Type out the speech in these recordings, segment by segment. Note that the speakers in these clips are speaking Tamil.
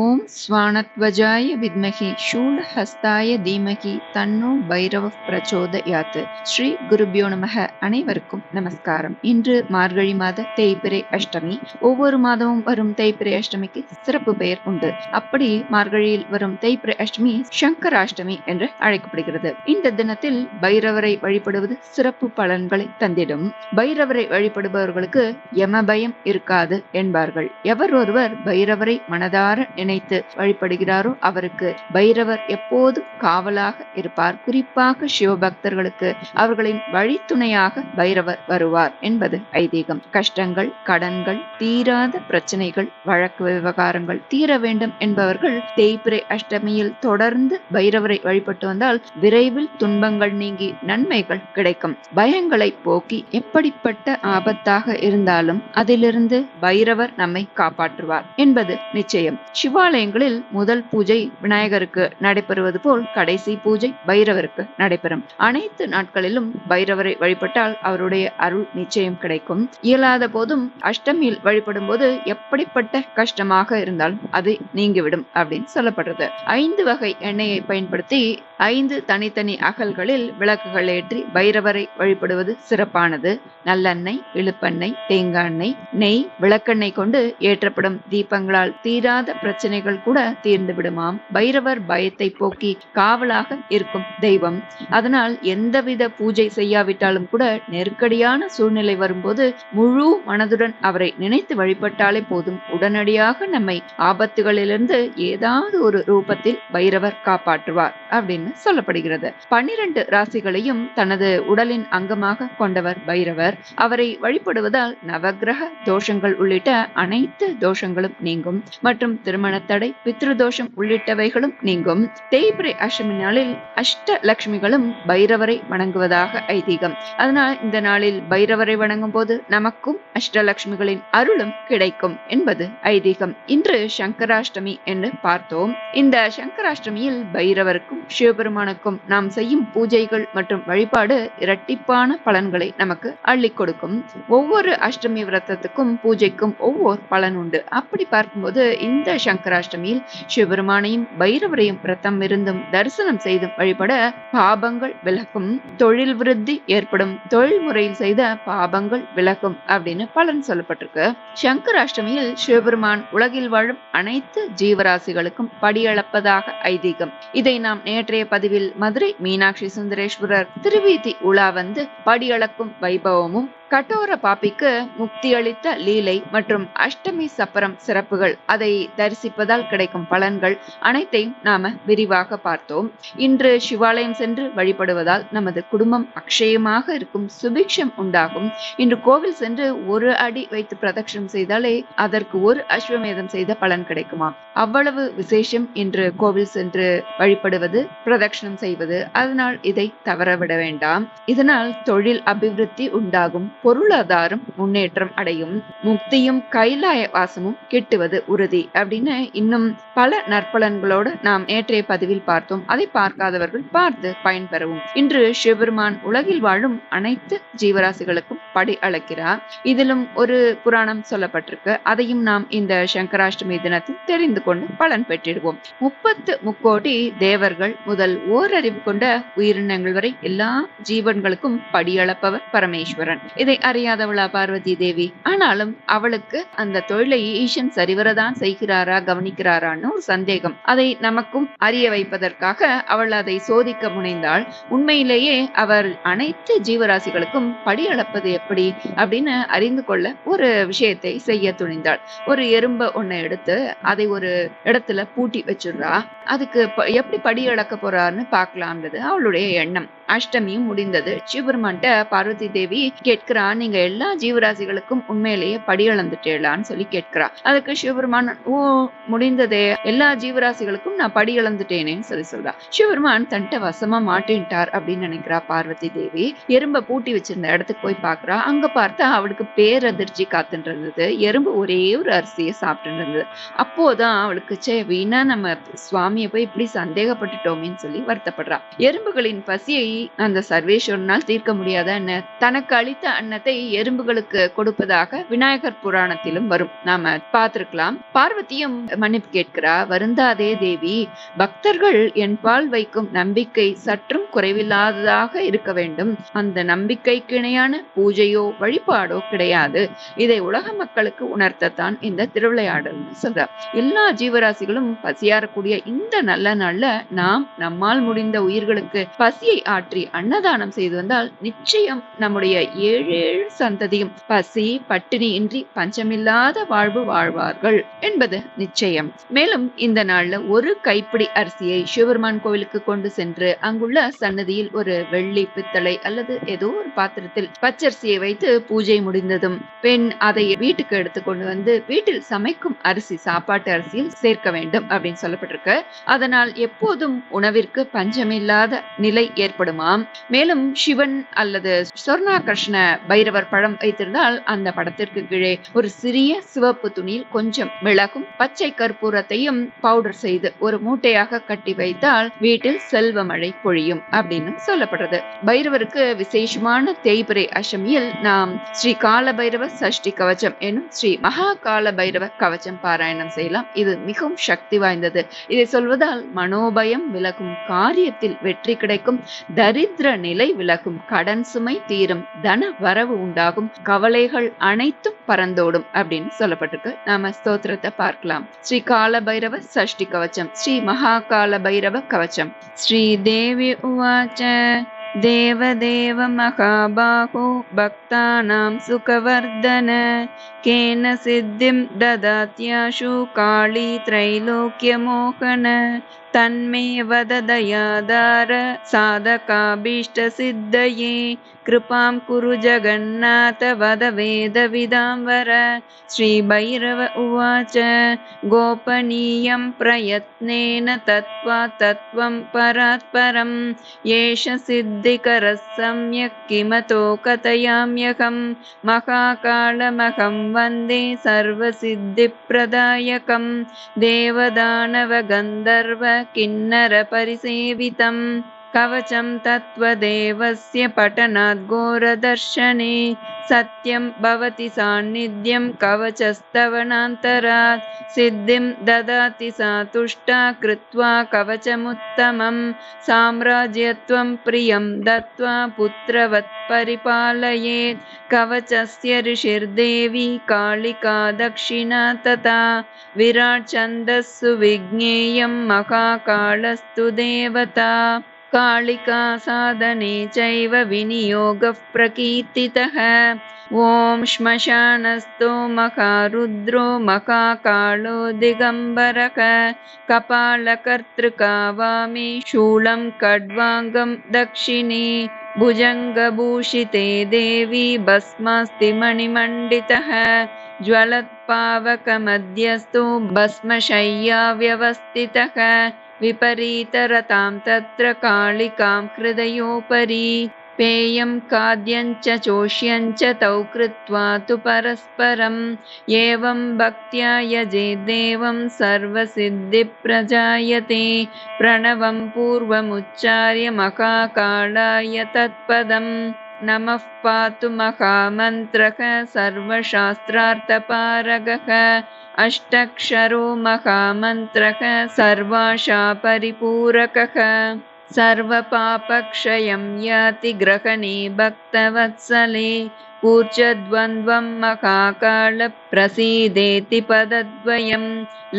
ஓம் ஸ்வானத்வஜாய வித்மகி சூலஹஸ்தாய தீமகி தன்னோ பைரவ பிரச்சோதயாத். ஸ்ரீ குருபியோ நமக. அனைவருக்கும் நமஸ்காரம். இன்று மார்கழி மாத தேய்பிரை அஷ்டமி. ஒவ்வொரு மாதமும் வரும் தேய்பிரை அஷ்டமிக்கு சிறப்பு பெயர் உண்டு. அப்படி மார்கழியில் வரும் தேய்பிரை அஷ்டமி சங்கராஷ்டமி என்று அழைக்கப்படுகிறது. இந்த தினத்தில் பைரவரை வழிபடுவது சிறப்பு பலன்களை தந்திடும். பைரவரை வழிபடுபவர்களுக்கு யம பயம் இருக்காது என்பார்கள். எவர் ஒருவர் பைரவரை மனதார நினைத்து வழிபடுகிறாரோ அவருக்கு பைரவர் எப்போதும் காவலாக இருப்பார்? குறிப்பாக சிவபக்தர்களுக்கு அவர்களின் வழித்துணையாக பைரவர் வருவார் என்பது ஐதீகம். கஷ்டங்கள் கடன்கள் தீராத பிரச்சனைகள் வழக்கு விவகாரங்கள் தீர வேண்டும் என்பவர்கள் தேய்பிரை அஷ்டமியில் தொடர்ந்து பைரவரை வழிபட்டு வந்தால் விரைவில் துன்பங்கள் நீங்கி நன்மைகள் கிடைக்கும். பயங்களை போக்கி எப்படிப்பட்ட ஆபத்தாக இருந்தாலும் அதிலிருந்து பைரவர் நம்மை காப்பாற்றுவார் என்பது நிச்சயம். சிவ சிவாலயங்களில் முதல் பூஜை விநாயகருக்கு நடைபெறுவது போல் கடைசி பூஜை பைரவருக்கு நடைபெறும். அனைத்து நாட்களிலும் பைரவரை வழிபட்டால் அவருடைய அருள் நிச்சயம் கிடைக்கும். இயலாத போதும் அஷ்டமியில் வழிபடும் போது எப்படிப்பட்ட கஷ்டமாக இருந்தாலும் அது நீங்கிவிடும் அப்படின்னு சொல்லப்படுறது. ஐந்து வகை எண்ணெயை பயன்படுத்தி ஐந்து தனித்தனி அகல்களில் விளக்குகள் ஏற்றி பைரவரை வழிபடுவது சிறப்பானது. நல்லெண்ணெய் இழுப்பெண்ணெய் தேங்காய் எண்ணெய் நெய் விளக்கெண்ணெய் கொண்டு ஏற்றப்படும் தீபங்களால் தீராத பிரச்சனை பிரச்சனைகள் கூட தீர்ந்து விடுமாம். பைரவர் பயத்தை போக்கி காவலாக இருக்கும் தெய்வம். அதனால் எந்தவித பூஜை செய்யாவிட்டாலும் கூட நெருக்கடியான சூழ்நிலை வரும்போது முழு மனதுடன் அவரை நினைத்து வழிபட்டாலே போதும். உடனடியாக நம்மை ஆபத்துகளிலிருந்து ஏதாவது ஒரு ரூபத்தில் பைரவர் காப்பாற்றுவார் அப்படின்னு சொல்லப்படுகிறது. பன்னிரண்டு ராசிகளையும் தனது உடலின் அங்கமாக கொண்டவர் பைரவர். அவரை வழிபடுவதால் நவகிரக தோஷங்கள் உள்ளிட்ட அனைத்து தோஷங்களும் நீங்கும். மற்றும் திருமண தடை பித்ருதோஷம் உள்ளிட்டவைகளும் நீங்கும். தேய்பிரை அஷ்டமி நாளில் அஷ்ட லட்சுமிகளும் பைரவரை வணங்குவதாக ஐதீகம். அதனால் இந்த நாளில் பைரவரை வணங்கும் போது நமக்கும் அஷ்டலட்சுமிகளின் அருளும் கிடைக்கும் என்பது ஐதீகம். இன்று சங்கராஷ்டமி என்று பார்த்தோம். இந்த சங்கராஷ்டமியில் பைரவருக்கும் சிவபெருமானுக்கும் நாம் செய்யும் பூஜைகள் மற்றும் வழிபாடு இரட்டிப்பான பலன்களை நமக்கு அள்ளி கொடுக்கும். ஒவ்வொரு அஷ்டமி விரதத்துக்கும் பூஜைக்கும் ஒவ்வொரு பலன் உண்டு. அப்படி பார்க்கும்போது இந்த சங்கராஷ்டமியில் சிவபெருமானையும் பைரவரையும் ரத்தம் இருந்தும் தரிசனம் செய்தும் வழிபட பாபங்கள் விலகும். தொழில் விருத்தி ஏற்படும். தொழில் முறையில் செய்த பாபங்கள் விலகும் அப்படின்னு பலன் சொல்லப்பட்டிருக்கு. சங்கராஷ்டமியில் சிவபெருமான் உலகில் வாழும் அனைத்து ஜீவராசிகளுக்கும் படியளப்பதாக ஐதீகம். இதை நாம் நேற்றைய பதிவில் மதுரை மீனாட்சி சுந்தரேஸ்வரர் திருவீதி உலா வந்து படியளக்கும் வைபவமும் கட்டோர பாப்பிக்கு முக்தி அளித்த லீலை மற்றும் அஷ்டமி சப்பரம் சிறப்புகள். அதை தரிசிப்பதால் கிடைக்கும் பலன்கள் அனைத்தையும் நாம விரிவாக பார்த்தோம். இன்று சிவாலயம் சென்று வழிபடுவதால் நமது குடும்பம் அக்ஷயமாக இருக்கும் சுபிக்ஷம் உண்டாகும். இன்று கோவில் சென்று ஒரு அடி வைத்து பிரதட்சணம் செய்தாலே அதற்கு ஒரு அஸ்வமேதம் செய்த பலன் கிடைக்குமா? அவ்வளவு விசேஷம் இன்று கோவில் சென்று வழிபடுவது பிரதட்சணம் செய்வது. அதனால் இதை தவறவிட வேண்டாம். இதனால் தொழில் அபிவிருத்தி உண்டாகும். பொருளாதாரம் முன்னேற்றம் அடையும். முக்தியும் கைலாய வாசமும் கிட்டுவது உறுதி அப்படின்னு இன்னும் பல நற்பலன்களோடு நாம் நேற்றைய பதிவில் பார்த்தோம். அதை பார்க்காதவர்கள் பார்த்து பயன்பெறவும். இன்று சிவபெருமான் உலகில் வாழும் அனைத்து ஜீவராசிகளுக்கும் படி அழைக்கிறார் இதிலும் ஒரு புராணம் சொல்லப்பட்டிருக்கு. அதையும் நாம் இந்த சங்கராஷ்டமி தினத்தில் தெரிந்து கொண்டு பலன் பெற்றிடுவோம். முப்பத்து முக்கோடி தேவர்கள் முதல் ஓரறிவு கொண்ட உயிரினங்கள் வரை எல்லா ஜீவன்களுக்கும் படியளப்பவர் பரமேஸ்வரன். இதை அறியாதவளா பார்வதி தேவி? ஆனாலும் அவளுக்கு அந்த தொழிலை ஈசன் சரிவரதான் செய்கிறாரா கவனிக்கிறாரான்னு ஒரு சந்தேகம். அதை நமக்கும் அறிய வைப்பதற்காக அவள் அதை சோதிக்க முனைந்தாள். உண்மையிலேயே அவர் அனைத்து ஜீவராசிகளுக்கும் படியளப்பது எப்படி அப்படின்னு அறிந்து கொள்ள ஒரு விஷயத்தை செய்ய துணிந்தாள். ஒரு எறும்ப ஒண்ணை எடுத்து அதை ஒரு இடத்துல பூட்டி வச்சிடுறா. அதுக்கு எப்படி படி இழக்க போறாருன்னு பார்க்கலாம்ன்றது அவளுடைய எண்ணம். அஷ்டமியும் முடிந்தது. சிவபெருமான்ட்ட பார்வதி தேவி கேட்கிறா நீங்க எல்லா ஜீவராசிகளுக்கும் உண்மையிலேயே படியளந்துட்டேலான்னு சொல்லி கேட்கிறா. அதுக்கு சிவபெருமான் ஓ முடிந்ததே. எல்லா ஜீவராசிகளுக்கும் நான் படி அளந்துட்டேனேன்னு சொல்லி சொல்றா. சிவபெருமான் தன்ட்ட வசமா மாட்டேன்ட்டார் அப்படின்னு நினைக்கிறா பார்வதி தேவி. எறும்ப பூட்டி வச்சிருந்த இடத்துக்கு போய் பாக்குறா அங்க பார்த்தா அவளுக்கு பேரதிர்ச்சி காத்துட்டு இருந்தது எறும்பு ஒரே ஒரு அரிசியை சாப்பிட்டு இருந்தது அப்போதான் அவளுக்கு சே வீணா நம்ம சுவாமியை போய் இப்படி சந்தேகப்பட்டுட்டோமேன்னு சொல்லி வருத்தப்படுறா. எறும்புகளின் பசியை அந்த சர்வேஸ்வரனால் தீர்க்க முடியாத என்ன தனக்கு அளித்த அன்னத்தை எறும்புகளுக்கு கொடுப்பதாக விநாயகர் புராணத்திலும் வரும். நாம பார்த்திருக்கலாம். பார்வதியும் மன்னிப்பு கேட்கிறா வருந்தாதே தேவி பக்தர்கள் என் பால் வைக்கும் நம்பிக்கை சற்றும் குறைவில்லாததாக இருக்க வேண்டும். அந்த நம்பிக்கைக்கு இணையான பூஜையோ வழிபாடோ கிடையாது. இதை உலக மக்களுக்கு உணர்த்தத்தான் இந்த திருவிளையாடல் சொல்ற. எல்லா ஜீவராசிகளும் பசியாரக்கூடிய இந்த நல்ல நாள்ல நாம் நம்மால் முடிந்த உயிர்களுக்கு பசியை ஆட ஆற்றி அன்னதானம் செய்து வந்தால் நிச்சயம் நம்முடைய ஏழு ஏழு சந்ததியும் பசி பட்டினி இன்றி பஞ்சமில்லாத வாழ்வு வாழ்வார்கள் என்பது நிச்சயம். மேலும் இந்த நாள்ல ஒரு கைப்பிடி அரிசியை சிவபெருமான் கோவிலுக்கு கொண்டு சென்று அங்குள்ள சன்னதியில் ஒரு வெள்ளி பித்தளை அல்லது ஏதோ ஒரு பாத்திரத்தில் பச்சரிசியை வைத்து பூஜை முடிந்ததும் பெண் அதை வீட்டுக்கு எடுத்துக்கொண்டு வந்து வீட்டில் சமைக்கும் அரிசி சாப்பாட்டு அரிசியில் சேர்க்க வேண்டும் அப்படின்னு சொல்லப்பட்டிருக்கு. அதனால் எப்போதும் உணவிற்கு பஞ்சமில்லாத நிலை ஏற்படும். ஏற்படுமாம் மேலும் சிவன் அல்லது சொர்ணாகர்ஷ்ண பைரவர் படம் வைத்திருந்தால் அந்த படத்திற்கு கீழே ஒரு சிறிய சிவப்பு துணியில் கொஞ்சம் மிளகும் பச்சை கற்பூரத்தையும் பவுடர் செய்து ஒரு மூட்டையாக கட்டி வைத்தால் வீட்டில் செல்வ மழை பொழியும் அப்படின்னு சொல்லப்படுறது. பைரவருக்கு விசேஷமான தேய்பிரை அஷ்டமியில் நாம் ஸ்ரீ கால பைரவ சஷ்டி கவச்சம் எனும் ஸ்ரீ மகா கால பைரவ கவச்சம் பாராயணம் செய்யலாம். இது மிகவும் சக்தி வாய்ந்தது. இதை சொல்வதால் மனோபயம் விலகும் காரியத்தில் வெற்றி கிடைக்கும். தரித்திர நிலை விலகும் கடன் சுமை தீரும் தன வரவு உண்டாகும் கவலைகள் அனைத்தும் பறந்தோடும் அப்படின்னு சொல்லப்பட்டிருக்கு நாம ஸ்தோத்திரத்தை பார்க்கலாம் ஸ்ரீ கால பைரவ சஷ்டி கவச்சம் ஸ்ரீ மகா கால பைரவ கவச்சம் ஸ்ரீ தேவி உவாச்ச देवदेव महाबाहो भक्तानां सुखवर्धन केन सिद्धिं ददात्याशु काली त्रैलोक्यमोहन तन्मे वद दयादार साधकाभीष्टसिद्धये। कृपां कुरु जगन्नाथ वद वेदविदाम्बर श्रीभैरव उवाच गोपनीयं प्रयत्नेन तत्त्वा तत्त्वं परात् परम् एष सिद्धिकरः सम्यक् किमतो कथयाम्यहं। महाकालमहं वन्दे सर्वसिद्धिप्रदायकं। देवदानवगन्धर्व किन्नरपरिसेवितम् कवचं तत्त्वदेवस्य पठनात् घोरदर्शने सत्यं भवति सान्निध्यं कवचस्तवनान्तरात् सिद्धिं ददाति सा तुष्टा कृत्वा कवचमुत्तमं साम्राज्यत्वं प्रियं दत्त्वा पुत्रवत् परिपालयेत् कवचस्य ऋषिर्देवी कालिका दक्षिणा तथा विराट् छन्दस्सु विज्ञेयं महाकालस्तु देवता कालिका साधने चैव विनियोगः प्रकीर्तितः ॐ श्मशानस्थो मकारुद्रो मकाकालो दिगम्बरः। कपालकर्तृका वामे शूलं खड्वाङ्गं दक्षिणे। भुजङ्गभूषिते देवी भस्मास्ति मणिमण्डितः भस्मशय्या व्यवस्थितः विपरीतरतां तत्र कालिकां हृदयोपरि पेयं खाद्यञ्च चोष्यञ्च तौ कृत्वा तु परस्परम् एवं भक्त्या देवं सर्वसिद्धिप्रजायते। प्रणवं पूर्वमुच्चार्य मकाकालाय तत्पदम् नमः पातु महामन्त्रः सर्वशास्त्रार्थपारगः। अष्टक्षरो महामन्त्रः सर्वाशा परिपूरकः सर्वपापक्षयं याति ग्रहणे भक्तवत्सले कूर्चद्वन्द्वं महाकाल प्रसीदेति पदद्वयं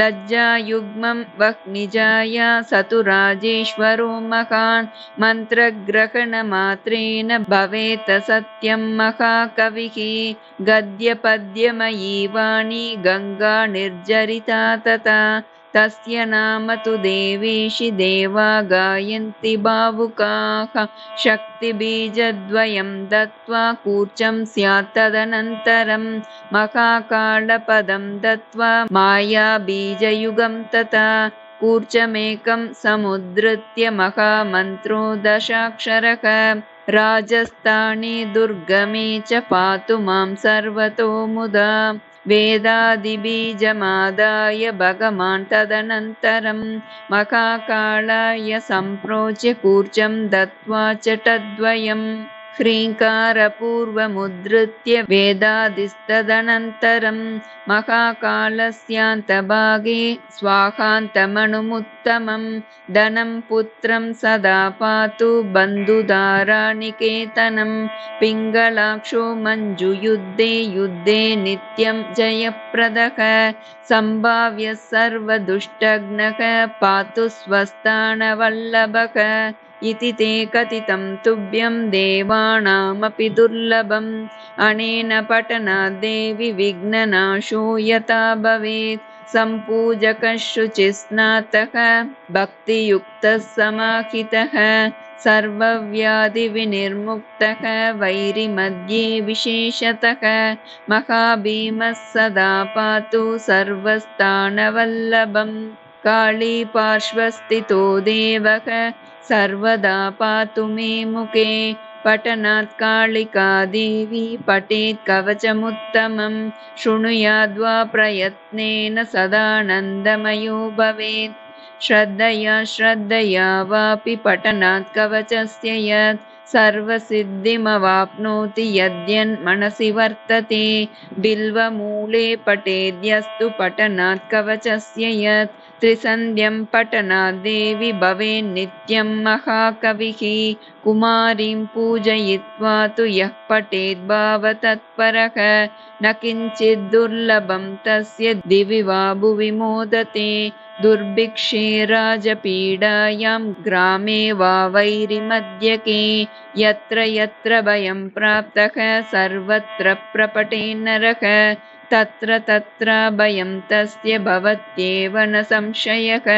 लज्जायुग्मं वह्निजाया सतुराजेश्वरो महान् मन्त्रग्रहणमात्रेण भवेत् सत्यं महाकविः गद्यपद्यमयी वाणी गङ्गा निर्जरिता तथा तस्य नाम तु देवेशि देवा गायन्ति भावुकाः शक्तिबीजद्वयं दत्त्वा कूर्चं स्यात् तदनन्तरं महाकालपदं दत्त्वा मायाबीजयुगं तथा कूर्चमेकं समुद्धृत्य महामन्त्रो दशाक्षरः। राजस्थाने दुर्गमे च पातु मां सर्वतो मुदा वेदादिबीजमादाय भगवान् तदनन्तरं महाकालाय सम्प्रोच्य कूर्चं दत्त्वा च तद्वयम् ह्रीङ्कारपूर्वमुद्धृत्य वेदादिस्तदनन्तरं महाकालस्यान्तभागे स्वाहान्तमणुमुत्तमं धनं पुत्रं सदा पातु बन्धुधारानिकेतनं पिङ्गलाक्षो मञ्जुयुद्धे युद्धे नित्यं जयप्रदः सम्भाव्य सर्वदुष्टघ्नः पातु स्वस्थानवल्लभः इति ते कथितं तुभ्यं देवानामपि दुर्लभम्। अनेन पठनाद्देवि विघ्ननाशो यथा भवेत्। सम्पूजकः शुचिस्नातः भक्तियुक्तः समाहितः सर्वव्याधिविनिर्मुक्तः वैरिमध्ये विशेषतः। महाभीमः सदा पातु सर्वस्थानवल्लभम् काली पार्श्वस्थितो देवः सर्वदा पातु मे मुखे। पठनात् कालिका देवी पठेत् कवचमुत्तमं शृणुयाद्वा प्रयत्नेन सदानन्दमयो भवेत्। श्रद्धया श्रद्धया वापि पठनात् कवचस्य यत् सर्वसिद्धिमवाप्नोति यद्यन्मनसि वर्तते। बिल्वमूले पठेद्यस्तु पठनात् कवचस्य यत्। त्रिसन्ध्यं पठनाद्देवि भवेन्नित्यं महाकविः। कुमारीं पूजयित्वा तु यः पठेद्भावतत्परः न किञ्चित् दुर्लभं तस्य दिवि वा भुवि मोदते दुर्भिक्षे राजपीडायां ग्रामे वा वैरिमध्यके यत्र यत्र भयं प्राप्तः सर्वत्र प्रपटे नरः तत्र तत्र भयं तस्य भवत्येव न संशयः।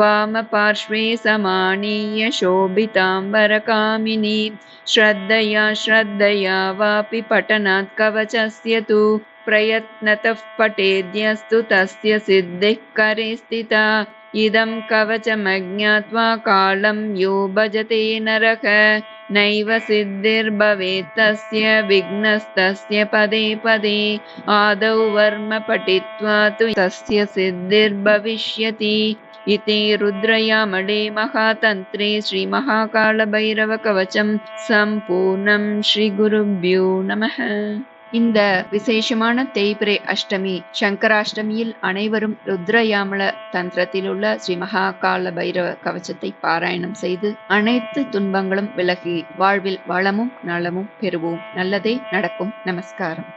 वामपार्श्वे समानीय शोभिताम्बरकामिनी श्रद्धया श्रद्धया वापि पठनात् कवचस्य तु प्रयत्नतः पठेद्यस्तु तस्य सिद्धिः करे स्थिता इदं कवचमज्ञात्वा कालं यो भजते नरः नैव सिद्धिर्भवेत् तस्य विघ्नस्तस्य पदे पदे। आदौ वर्म पठित्वा तु तस्य सिद्धिर्भविष्यति। इति रुद्रयामडे महातन्त्रे श्रीमहाकालभैरवकवचं सम्पूर्णं श्रीगुरुभ्यो நமः இந்த விசேஷமான தேய்பிரை அஷ்டமி சங்கராஷ்டமியில் அனைவரும் ருத்ரயாமல தந்திரத்தில் உள்ள ஸ்ரீ மகாகால பைரவ கவச்சத்தை பாராயணம் செய்து அனைத்து துன்பங்களும் விலகி வாழ்வில் வளமும் நலமும் பெறுவோம். நல்லதே நடக்கும். நமஸ்காரம்.